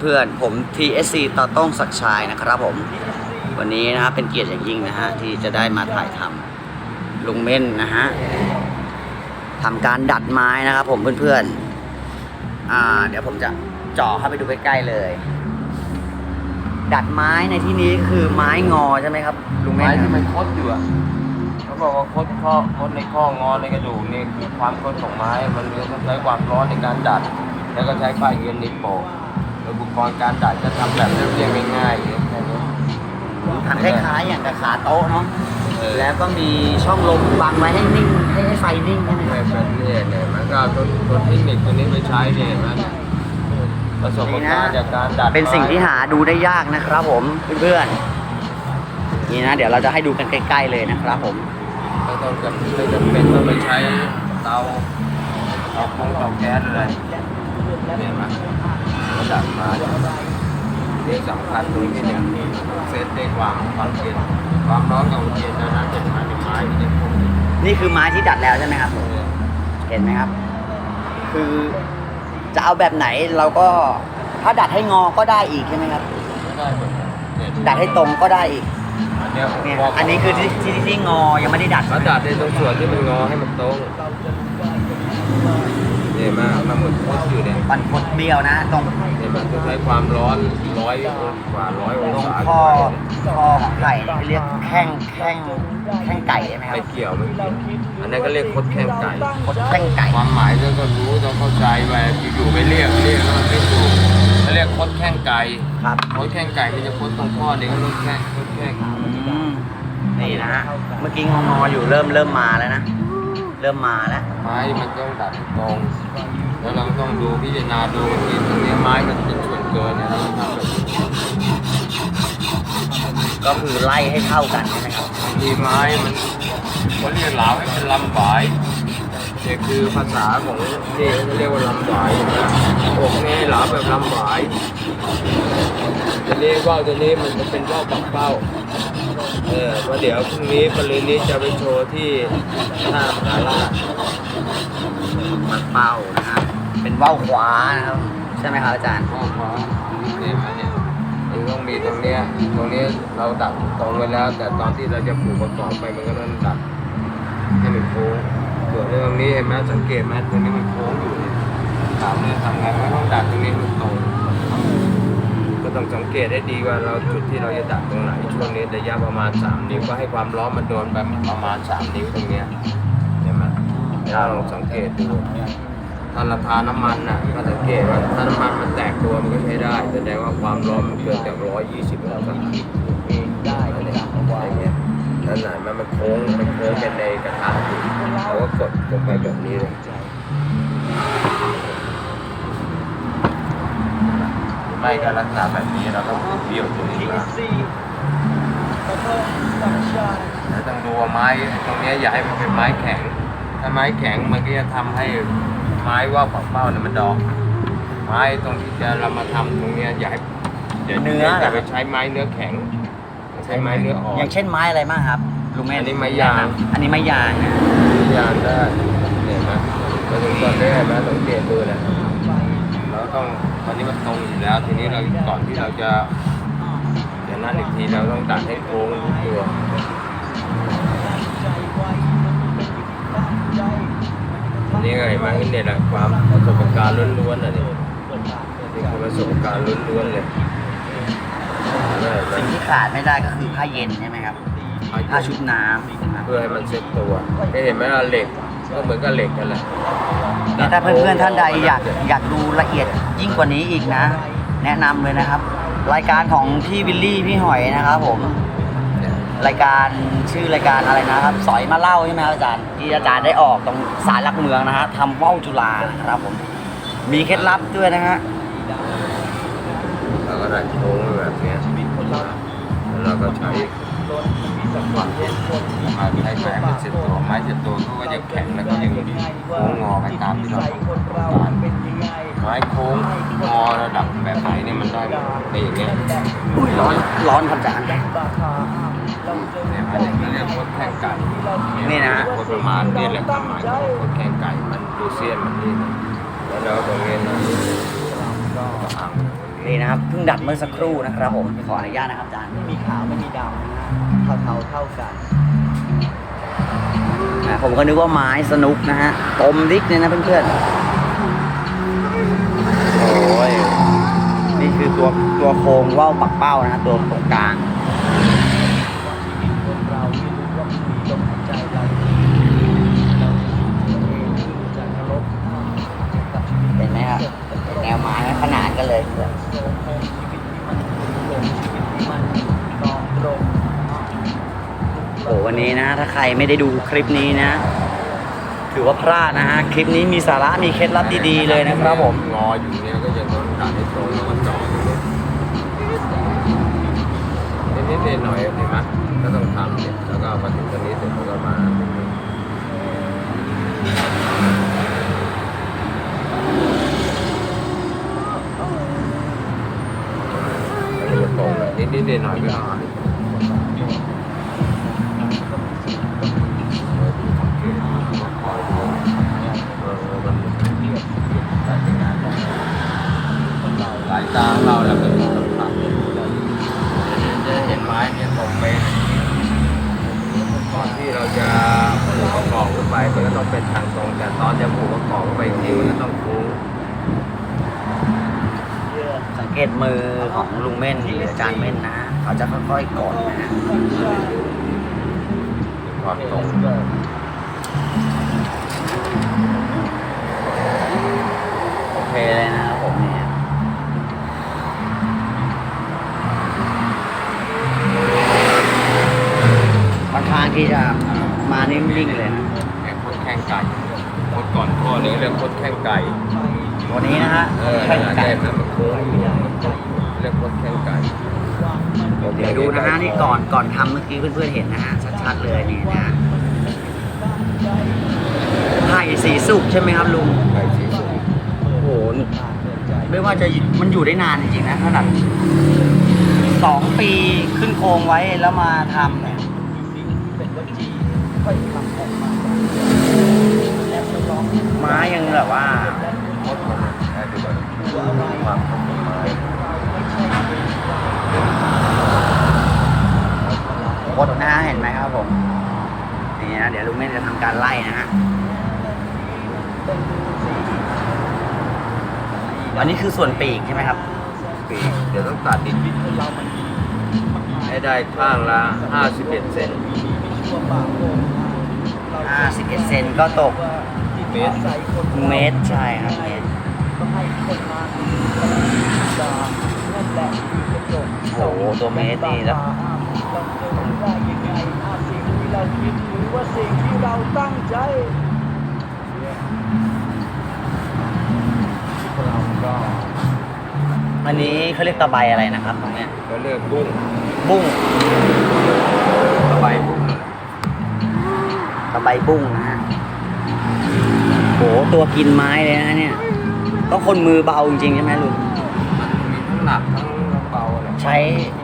เพื่อนๆผม TSC ต่อต้องศักชัยนะครับผม วันนี้นะครับเป็นเกียรติอย่างยิ่งนะฮะที่จะได้มาถ่ายทำลุงเม่นนะฮะทำการดัดไม้นะครับผมเพื่อนๆอ่า เดี๋ยวผมจะเจ่อเข้าไปดูใกล้ๆเลย ดัดไม้ในที่นี้คือไม้งอใช่ไหมครับลุงไม้เม่นที่มันคดอยู่อะเขาบอกว่าคดข้อคดในข้องอในกระดูกนี่คือความคดของไม้มันต้องใช้ความร้อนในการดัด แล้วก็ใช้ไฟเงินนิโปะ อุปกรณ์การดัดจะทำแบบเรียบๆง่ายๆแค่นี้ทำคล้ายๆอย่างกับขาโต๊ะเนาะเออแล้วก็มีช่องลมบังไว้ให้นิ่งให้ให้ไฟนิ่งใช่ไหมคแบรับบแบบนี้เนี่ยมันก็เอาตัวตัวเทคนิคตัวนี้ไปใช้เนี่ยเห็นไหมันประสบการณ์จากการดัดเป็นสิ่งที่หาดูได้ยากนะครับผมเพื่อนๆนี่นะ เดี๋ยวเราจะให้ดูกันใกล้ๆเลยนะครับผม ไม่ต้องจำไม่จำเป็นต้องไปใช้เตาเตาคงเตาแก๊สเลยเนี่ยมัน ก็ดัดมาเนี่ยนี่สำคัญตรงที่เนี่ยเซตได้ความความเย็นความร้อนกับความเย็นนะนั้นจะมาในไม้ที่จะคงนี่คือไม้ที่ดัดแล้วใช่ไหมครับผมเห็นไหมครับ คือจะเอาแบบไหนเราก็ถ้าดัดให้งอก็ได้อีกใช่ไหมครับได้หมดเนี่ยดัดให้ตรงก็ได้อีกอันเนี้ยเนี่ยพอันนี้คือที่ที่ที่งอยังไม่ได้ดัดเขาดัดในตรงส่วนที่มันงอให้มันตรง อยู่เนี่ยมันคดเบี้ยวนะ ตรงเนี่ยมันต้องใช้ความร้อนร้อยกว่าร้อยองตรงศาข้อข้อของไก่เนี่ยเรียกแข้งแข้งแข้งไก่ใช่ไหมครัไม่บเกี่ยวไม่เกี่ยวอันนั้นก็เรียกคดแข้งไก่ คดแข้งไก่ความหมายก็ต้องรู้ต้องเข้าใจไปอยู่ๆไปเรียกเรียกแล้วมันไม่ถูกเขาเรียกคดแข้งไก่ครับคดแข้งไก่มันจะคดตรงข้อนี้ก็เรียกแข้งคดแข้งอืมนี่นะฮะเมื่อกี้งองออยู่เริ่มเริ่มมาแล้วนะ เริ่มมาแล้ว ไม้มันต้องดัดให้ตรง แล้วเราต้องดูพิจารณาดูที่ตรงเนี้ยไม้มันเป็นส่วนเกินเนี่ยเราต้องทำแบบนี้ก็คือไล่ให้เท่ากันใช่ไหมครับ บางทีไม้มันเขาเรียกเหลาให้เป็นลำหวายเนี่ยคือภาษาของนี่เขาเรียกว่าลำหวายนะอกนี่เหลาแบบลำหวายทีนี้ว่าวตัวนี้มันจะเป็นว่าวปักเป้า เออว่าเดี๋ยวพรุ่งนี้ปรืนนี้จะไปโชว์ที่ท่ามหาราชมันเป้านะฮะเป็นว่าวขวานะครับ ใช่ไหมครับอาจารย์ว่าวฟ้าเนี่ยเนี่ยมันต้องมีตรงเนี้ยตรงนี้เราดัดตรงไว้แล้ว แต่ตอนที่เราจะผูกประกอบไปมันก็ต้องดัดให้มันโค้งส่วนตรงนี้เห็นไหมสังเกตไหมตรงนี้มันโค้งอยู่เนี่ยถามเนี่ยทำไงก็ต้องดัดตรงนี้ห้มันตรง ต้องสังเกตให้ดีว่าเราจุดที่เราจะดัดตรงไหนช่วงนี้ระยะประมาณ 3 นิ้วก็ให้ความร้อนมันโดนไปประมาณ 3 นิ้วตรงเนี้ยเห็นไหมถ้าลองสังเกตดูถ้าเราทาน้ำมันน่ะก็สังเกตว่าถ้าน้ำมันมันแตกตัวมันก็ใช้ได้แสดงว่าความร้อนมันเกินจาก 120องศาได้อย่างเงี้ยนั่นแหละมันมันโค้งมันโค้งกันในกระทะอยู่เราก็กดลงไปแบบนี้เลย ไม่ก็ลักษณะแบบนี้เราต้องเบี้ยวตรงนี้มาแล้วต้องดูว่าไม้ตรงเนี้ยอย่าให้มันเป็นไม้แข็ง ถ้าไม้แข็งมันก็จะทำให้ไม้ว่าปักเป้าเนี่ยมันดอก ไม้ตรงที่จะเรามาทำตรงเนี้ยอย่าให้อย่าเนื้ออย่าไปใช้ไม้เนื้อแข็ง ใช้ไม้เนื้ออ่อนอย่างเช่นไม้อะไรบ้างครับลุงแม่อันนี้ไม้ยาง อันนี้ไม้ยางนะยานได้เนี่ยนะมาถึงตอนนี้เห็นไหมสังเกตดูนะเราต้อง ตอนนี้มันตรงอยู่แล้ว ทีนี้เราก่อนที่เราจะจะนั่นอีกทีเราต้องดัดให้โค้งทุกตัวอันนี้ก็เห็นไหมเนี่ยแหละความประสบการณ์ล้วนๆอะนี่นี่คือประสบการณ์ล้วนๆเลยได้ไหมสิ่งที่ขาดไม่ได้ก็คือผ้าเย็นใช่ไหมครับผ้าชุบน้ำนะครับเพื่อให้มันเซ็ตตัวได้เห็นไหมล่ะเหล็กก็เหมือนกับเหล็กกันแหละนี่ถ้าเพื่อนๆท่านใดอยากอยากดูละเอียด ยิ่งกว่านี้อีกนะ แนะนำเลยนะครับ รายการของพี่วิลลี่พี่หอยนะครับผม รายการชื่อรายการอะไรนะครับ สอยมาเล่าใช่ไหมครับอาจารย์ที่อาจารย์ได้ออกตรงสารหลักเมืองนะฮะทำว่าวจุฬานะครับผม มีเคล็ดลับด้วยนะฮะเราก็ได้โค้งแบบเนี้ยแล้วเราก็ใช้มาใช้ไม้เป็นเซ็ตตัวไม้เซ็ตตัวเขาก็ยังแข็งแล้วก็ยังโค้งงอไปตามที่เราต้องการ ไม้โค้งงอระดับแบบไหนเนี่ยมันได้ในอย่างเงี้ยอุ้ยร้อนร้อนครับอาจารย์เนี่ยมันเนี่ยเรียกว่าแข้งไก่นี่นะโคตรประมาณนี่แหละความหมายของโคตรแข้งไก่มันดูเซียนมันนี่นะแล้วเราตรงนี้นะก็อ่างตรงนี้นี่นะครับเพิ่งดัดเมื่อสักครู่นะครับผมขออนุญาตนะครับอาจารย์ไม่มีขาวไม่มีดำนะฮะเทาๆเท่ากันอะผมก็นึกว่าไม้สนุกนะฮะตมดิกเนี่ยนะเพื่อนๆ โอ้ยนี่คือตัวตัวโครงว่าวปักเป้านะฮะตัวตรงกลางเห็นไหมครับแนวไม้ขนาดกันเลยโสมมชีวิตที่มันโปร่งชีวิตที่มันตรงตรงโอ้วันนี้นะ ถ้าใครไม่ได้ดูคลิปนี้นะ ถือว่าพลาดนะฮะ คลิปนี้มีสาระมีเคล็ดลับดีๆเลยนะครับผมงออยู่เนี่ยก็ยังต้องดัดให้ตรงแล้วก็เจาะตรงนี้นิดๆหน่อยๆเห็นไหมก็ต้องทำเนี่ยแล้วก็มาถึงตรงนี้เสร็จแล้วก็มาตรงนี้แล้วก็จะตรงเลยนิดๆหน่อยๆก็เอา ตาของเราแล้วเป็นสิ่งสำคัญจะเห็นไม้เนี่ยตรงเป๊ะก่อนที่เราจะผูกประกอบขึ้นไปมันก็ต้องเป็นทางตรงแต่ตอนจะผูกประกอบขึ้นไปอีกทีมันก็ต้องค้งสังเกตมือของลุงเม่นหรืออาจารย์เม่นนะเขาจะค่อยๆกดนะความตรง ก่อนก่อนทำเมื่อกี้เพื่อนๆเห็นนะฮะชัดๆเลยนี่นะฮะไผ่สีสุกใช่ไหมครับลุงไก่สีสุกโอ้โหไม่ว่าจะมันอยู่ได้นานจริงๆนะขนาดสองปีขึ้นโครงไว้แล้วมาทำเนี่ยเป็นวจีค่อยทำออกมาแล้วก็ร้องไม้ยังแบบว่าคดมันได้ดูก่อนความคดของไม้ โคตรนะฮะเห็นไหมครับผมนี่นะเดี๋ยวลุงเม่นจะทำการไล่นะฮะอันนี้คือส่วนปีกใช่ไหมครับ ปีกเดี๋ยวต้องตัดดินคนเรามันมีให้ได้ข้างละ51เซนมีชั่วปากโกงเรา51เซนก็ตกเมตรใส่คนเมตรใช่ครับเมตรต้องให้คนมาจานั่นแหละคือกระจกโอ้โหตัวเมตรนี่แล้วเราจะรู้ ได้ยังไงอาสิ่งที่เราคิดหรือว่าสิ่งที่เราตั้งใจเราก็อันนี้เขาเรียกตะไบอะไรนะครับตรงเนี้ยก็เลือกบุ้งบุ้งสบายบุ้งตะไบบุ้งนะฮะโหตัวกินไม้เลยนะเนี่ยต้องคนมือเบาจริงๆใช่ไหมลุงมีทั้งหนักทั้งเบาเลยใช้มัน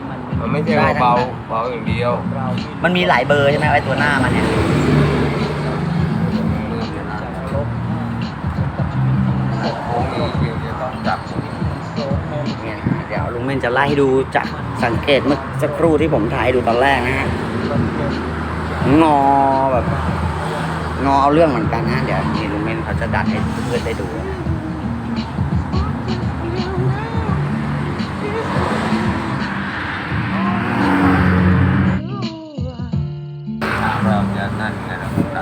ไม่ใช่ว่าเบาเบาอย่างเดียวเรามันมีหลายเบอร์ใช่ไหมไอ้ตัวหน้ามันเนี่ยมือจะนะจะลบโค้งนี้เดียวจะต้องจับโสมมเนี่ยเดี๋ยวลุงเม่นจะไล่ให้ดูจากสังเกตเมื่อสักครู่ที่ผมถ่ายให้ดูตอนแรกนะฮะงอแบบงอเอาเรื่องเหมือนกันนะเดี๋ยวนี่ลุงเม่นเขาจะดัดให้เพื่อนได้ดูามเรา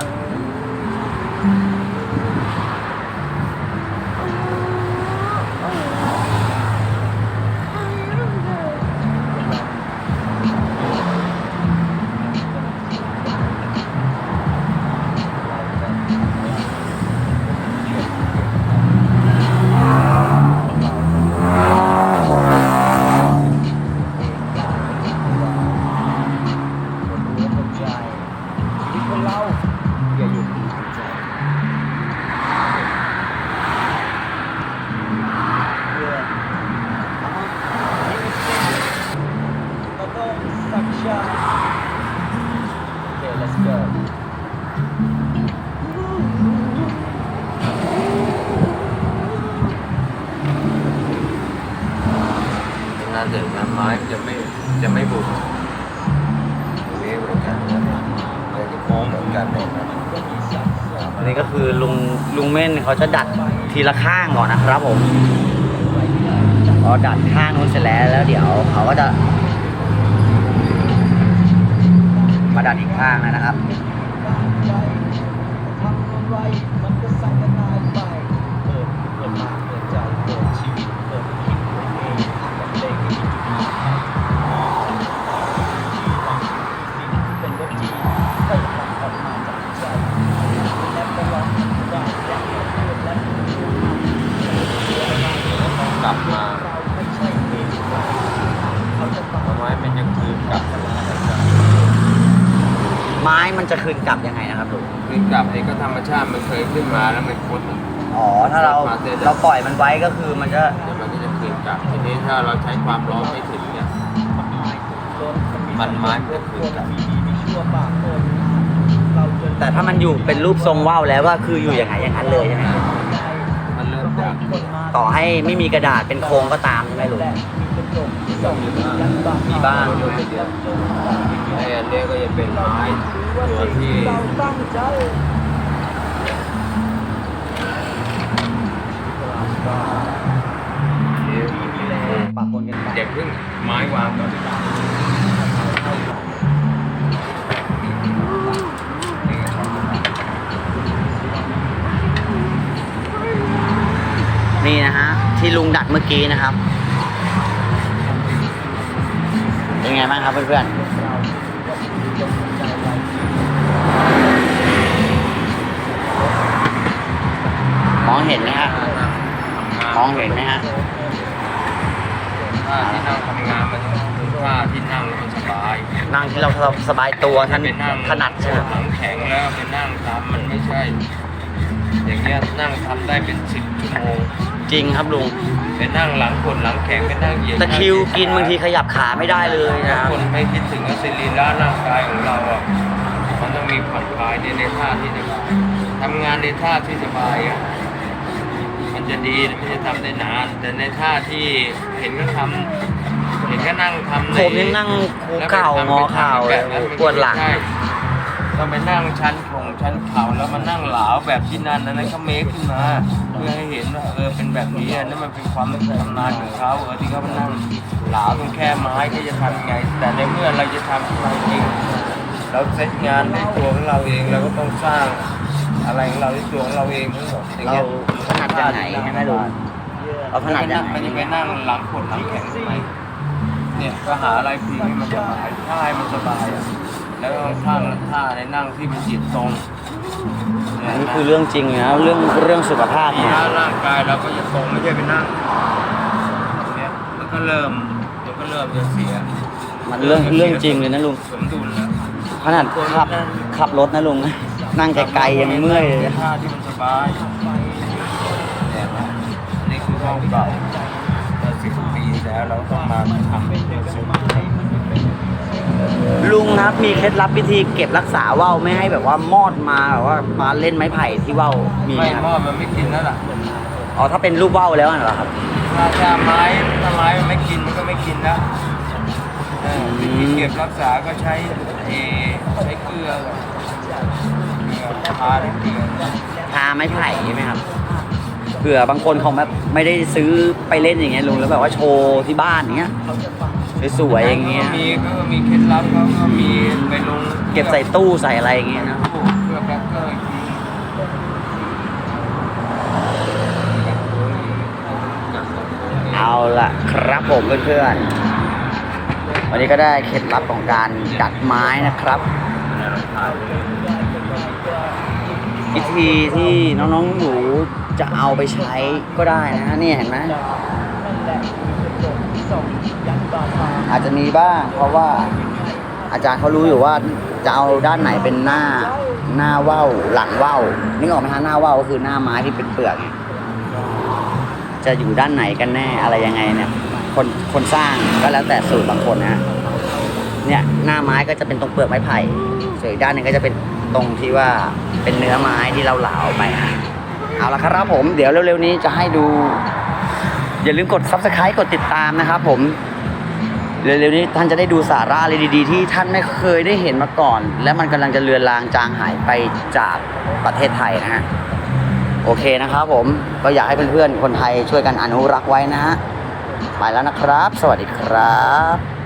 นี้ก็คือลุงลุงเม่นเขาจะดัดทีละข้างก่อนนะครับผมพอดัดข้างนู้นเสร็จแล้วแล้วเดี๋ยวเขาก็จะ มาดัดอีกข้างนะครับ ครับลุงคืนกลับเองก็ธรรมชาติมันเคยขึ้นมาแล้วมันคดอ๋อ ถ้าเราเราปล่อยมันไว้ก็คือมันจะเดี๋ยวมันก็จะคืนกลับทีนี้ถ้าเราใช้ความร้อนไม่ถึงเนี่ยมันไม้มันจะคืนกลับมีดีมีชั่วปากคนเราจะแต่ถ้ามันอยู่เป็นรูปทรงว่าวแล้วก็คืออยู่อย่างไงอย่างนั้นเลยใช่ไหมครับมันเริ่มจากต่อให้ไม่มีกระดาษเป็นโครงก็ตามใช่ไหมลุงมีบ้าง ไอ้อันเนี้ยก็จะเป็นไม้ ตัวที่เราตั้งใจปะปนกันไปเด็กพึ่งไม้วางก่อนนี่นะฮะ ที่ลุงดัดเมื่อกี้นะครับ เป็นไงบ้างครับเพื่อนๆ องเห็นไหมฮะมองเห็นไหมฮะถ้าที่นั่งทำงานมันคือท่าที่นั่งแล้วมันสบายนั่งที่เราสบายตัวท่านไปนั่งถนัดใช่ไหมหลังแข็งแล้วไปนั่งทำมันไม่ใช่ อย่างเงี้ยนั่งทำได้เป็นสิบชั่วโมงจริงครับลุงไปนั่งหลังกดหลังแข็งไปนั่งเหยียดตะคริวกินบางทีขยับขาไม่ได้เลยนะครับคนไม่คิดถึงว่าสรีระร่างกายของเราอะมันต้องมีผ่อนคลายในในท่าที่สบายทำงานในท่าที่สบายอะมัน จะดีมันจะทำได้นาน แต่ในท่าที่เห็นก็ทำเห็นก็นั่งทำในผมยังนั่งคูเข่างอเข่าเลยปวดหลังใช่ต้องไปนั่งชั้นคงชั้นเข่าแล้วมานั่งเหลาแบบที่นั่นนั้นเขาเมคขึ้นมาเพื่อให้เห็นว่าเออเป็นแบบนี้อันนั่นมันเป็นความชำนาญของเขาเออที่เขามานั่งเหลาตรงแค่ไม้ก็จะทำยังไง แต่ในเมื่อเราจะทำของเราเองเราเซตงานในตัวของเราเองเราก็ต้องสร้าง อะไรของเราในตัวของเราเองทั้งหมดอย่างเราเงี้ยถนัดอย่างไหนใช่ไหมลุงเราถนัดอย่างไหนมันจะไปนั่งหลังขดหลังแข็งทำไมเนี่ยก็หาอะไรพิงให้มันสบายท่าให้มันสบายอะแล้วก็ท่าท่าในนั่งที่มันจิตตรงอันนี้คือเรื่องจริงนะเรื่องเรื่องสุขภาพนี่เนี่ยนะร่างกายเราก็จะตรงไม่ใช่ไปนั่งเนี่ยมันก็เริ่มมันก็เริ่มจะเสียมันเรื่องเรื่องจริงเลยนะลุงสมดุลแล้วขนาดขับขับรถนะลุง นั่งไกลๆยังเมื่อยเลย ท่าที่มันสบายเนี่ยนะอันนี่คือห้องเก่าแต่สิบปีแล้วเราต้องมาทำเป็นสมดุลลุงครับมีเคล็ดลับวิธีเก็บรักษาว่าวไม่ให้แบบว่ามอดมาแบบว่ามาเล่นไม้ไผ่ที่ว่าวมีไหมไม่ครับมอดมันไม่กินแล้วล่ะอ๋อถ้าเป็นรูปว่าวแล้วน่ะเหรอครับ ถ้าถ้าไม้ถ้าไม้มันไม่กินมันก็ไม่กินแล้วเออวิธีเก็บรักษาก็ใช้เอใช้เกลือ เกลือทาด้วยเกลือทาไม้ไผ่ใช่ไหมครับเผื่อบางคนเขาแบบไม่ได้ซื้อไปเล่นอย่างเงี้ยลุงแล้วแบบว่าโชว์ที่บ้านอย่างเงี้ยสวยๆอย่างเงี้ยมีก็มีเคล็ดลับเขาก็มีไปลงเก็บใส่ตู้ใส่อะไรอย่างเงี้ยนะเพื่อแบ็คเกอร์อีกทีเอาละครับผมเพื่อนๆวันนี้ก็ได้เคล็ดลับของการดัดไม้นะครับ วิธีที่น้องๆหนูจะเอาไปใช้ก็ได้นะเนี่ยเห็นไหมอาจจะมีบ้าง เพราะว่าอาจารย์เขารู้อยู่ว่าจะเอาด้านไหนเป็นหน้าหน้าว่าวหลังว่าวนึกออกไหมฮะหน้าว่าวก็คือหน้าไม้ที่เป็นเปลือกจะอยู่ด้านไหนกันแน่อะไรยังไงเนี่ย คนคนสร้างก็แล้วแต่สูตรบางคนนะเนี่ยหน้าไม้ก็จะเป็นตรงเปลือกไม้ไผ่ส่วนอีกด้านหนึงก็จะเป็นตรงที่ว่า เป็นเนื้อไม้ที่เราเหลาไป เอาละครับผม เดี๋ยวเร็วๆนี้จะให้ดู อย่าลืมกด subscribe กดติดตามนะครับผม เร็วๆนี้ท่านจะได้ดูสาระอะไรดีๆ ที่ท่านไม่เคยได้เห็นมาก่อน และมันกำลังจะเลือนลางจางหายไปจากประเทศไทยนะฮะโอเคนะครับผมก็อยากให้เพื่อนๆคนไทยช่วยกันอนุรักษ์ไว้นะฮะไปแล้วนะครับ สวัสดีครับ